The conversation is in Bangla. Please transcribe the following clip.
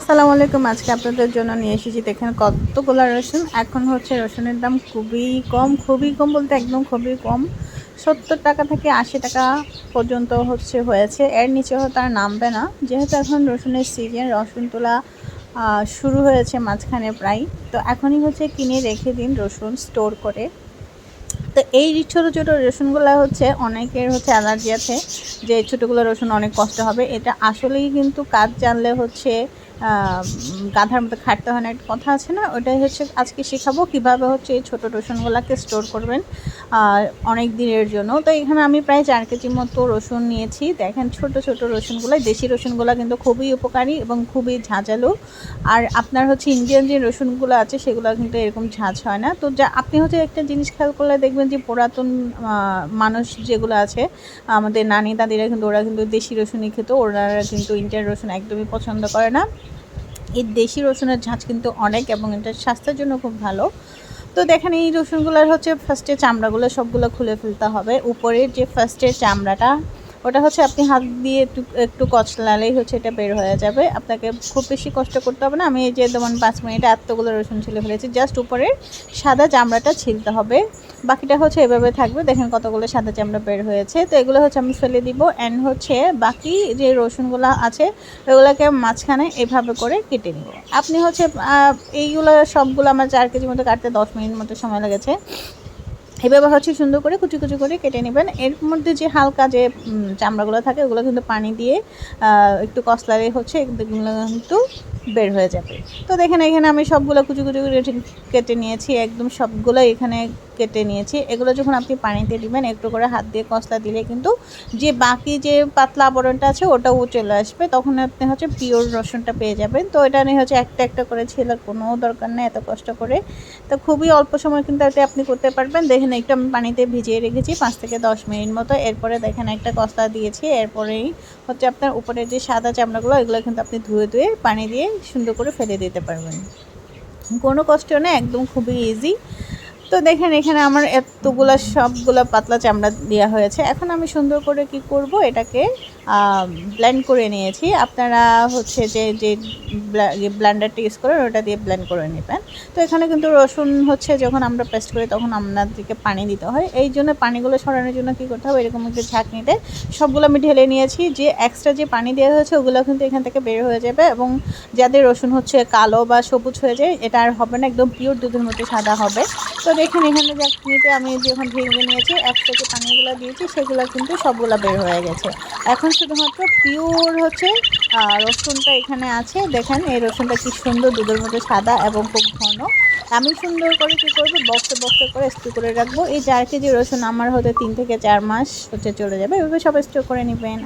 আসসালামু আলাইকুম, আজকে আপনাদের জন্য নিয়ে এসেছি দেখেন কতগুলো রসুন। এখন হচ্ছে রসুনের দাম খুবই কম খুবই কম বলতে একদম খুবই কম। সত্তর টাকা থেকে আশি টাকা পর্যন্ত হচ্ছে হয়েছে। এর নিচে হয়তো আর নামবে না। যেহেতু এখন রসুনের সিজন রসুন তোলা শুরু হয়েছে মাঝখানে প্রায়। তো এখনই হচ্ছে কিনে রেখে দিন রসুন স্টোর করে। তো এই ছোটো ছোটো রসুনগুলো হচ্ছে অনেকের হচ্ছে অ্যালার্জি আছে, যে ছোটোগুলো রসুন অনেক কষ্ট হবে। এটা আসলেই কিন্তু কাজ জানলে হচ্ছে গাধার মতো খাটতে হয় না, একটা কথা আছে না? ওটাই হচ্ছে আজকে শেখাবো কীভাবে হচ্ছে এই ছোটো রসুনগুলোকে স্টোর করবেন অনেক দিনের জন্য। তো এখানে আমি প্রায় চার কেজি মতো রসুন নিয়েছি। দেখেন ছোট ছোট রসুনগুলো দেশি রসুনগুলো কিন্তু খুবই উপকারী এবং খুবই ঝাঁঝালো। আর আপনার হচ্ছে ইন্ডিয়ান যে রসুনগুলো আছে, সেগুলো কিন্তু এরকম ঝাঁঝ হয় না। তো যা, আপনি হচ্ছে একটা জিনিস খেয়াল করলে দেখবেন যে পুরাতন মানুষ যেগুলো আছে, আমাদের নানি দাদিরা কিন্তু ওরা কিন্তু দেশি রসুনই খেত। ওরা কিন্তু ইন্ডিয়ান রসুন একদমই পছন্দ করে না। এই দেশি রসুনের ঝাঁজ কিন্তু অনেক এবং এটা স্বাস্থ্যের জন্য খুব ভালো। তো দেখেন, এই রসুনগুলোর হচ্ছে ফার্স্টে চামড়াগুলো সবগুলো খুলে ফেলতে হবে। উপরের যে ফার্স্টের চামড়াটা ওটা হচ্ছে আপনি হাত দিয়ে একটু একটু কচলালেই হচ্ছে এটা বের হয়ে যাবে। আপনাকে খুব বেশি কষ্ট করতে হবে না। আমি এই যে যেমন পাঁচ মিনিটে এতগুলো রসুন ছিলে ফেলেছি জাস্ট উপরের সাদা চামড়াটা ছিলতে হবে। বাকিটা হচ্ছে এভাবে থাকবে। দেখেন কতগুলো সাদা চামড়া বের হয়েছে। তো এগুলো হচ্ছে আমি ফেলে দিব। অ্যান্ড হচ্ছে বাকি যে রসুনগুলো আছে, ওগুলোকে মাঝখানে এভাবে করে কেটে নিব। আপনি হচ্ছে এইগুলো সবগুলো আমার চার কেজি মতো কাটতে দশ মিনিট মতো সময় লেগেছে। এভাবে হচ্ছে সুন্দর করে, কুচি কুচি করে কেটে নেবেন। এর মধ্যে যে হালকা যে চামড়াগুলো থাকে, ওগুলো কিন্তু পানি দিয়ে একটু কসলারে হচ্ছে কিন্তু বের হয়ে যাবে। তো দেখেন, এখানে আমি সবগুলো কুচি কুচি করে কেটে নিয়েছি, একদম সবগুলো এখানে কেটে নিয়েছি। এগুলো যখন আপনি পানিতে দিবেন, একটু করে হাত দিয়ে কসলা দিলে কিন্তু যে বাকি যে পাতলা আবরণটা আছে, ওটাও চলে আসবে। তখন আপনি হচ্ছে পিওর রসুনটা পেয়ে যাবেন। তো এটা নিয়ে হচ্ছে একটা একটা করে ছেলার কোনো দরকার নেই, এত কষ্ট করে। তো খুবই অল্প সময় কিন্তু এতে আপনি করতে পারবেন। দেখেন, একটু আমি পানিতে ভিজিয়ে রেখেছি পাঁচ থেকে দশ মিনিট মতো। এরপরে দেখেন, একটা কসলা দিয়েছি। এরপরেই হচ্ছে আপনার উপরে যে সাদা চামড়াগুলো এগুলো কিন্তু আপনি ধুয়ে ধুয়ে পানি দিয়ে সুন্দর করে ফেলে দিতে পারবেন। কোনো কষ্ট না একদম খুবই ইজি তো দেখেন, এখানে আমার এতগুলো সবগুলো পাতলা চামড়া দেওয়া হয়েছে। এখন আমি সুন্দর করে কি করব? এটাকে ব্লেন্ড করে নিয়েছি। আপনারা হচ্ছে যে যে ব্লেন্ডারটা ইউজ করেন, ওটা দিয়ে ব্লেন্ড করে নেবেন। তো এখানে কিন্তু রসুন হচ্ছে, যখন আমরা পেস্ট করি, তখন আপনাদেরকে পানি দিতে হয়। এই জন্য পানিগুলো সরানোর জন্য কী করতে হবে? এরকম একটু ঝাঁকনিতে সবগুলো আমি ঢেলে নিয়েছি। যে এক্সট্রা যে পানি দেওয়া হয়েছে, ওগুলো কিন্তু এখান থেকে বের হয়ে যাবে এবং যাদের রসুন হচ্ছে কালো বা সবুজ হয়ে যায়, এটা আর হবে না, একদম পিওর দুধের মতো সাদা হবে। তো দেখুন, এখানে যা ঝাঁকনিতে আমি যখন ভেঙে নিয়েছি এক্সট্রা যে পানিগুলো দিয়েছি, সেগুলো কিন্তু সবগুলো বের হয়ে গেছে। এখন শুধুমাত্র পিওর হচ্ছে রসুনটা এখানে আছে। দেখেন, এই রসুনটা কি সুন্দর, দুধের মতো সাদা এবং খুব ঘন। আমি সুন্দর করে কী করব, বক্সে বক্সে করে স্টোর করে রাখব। এই চার কেজি রসুন আমার হতে তিন থেকে চার মাস হচ্ছে চলে যাবে। এভাবে সব স্টোর করে নেবেন।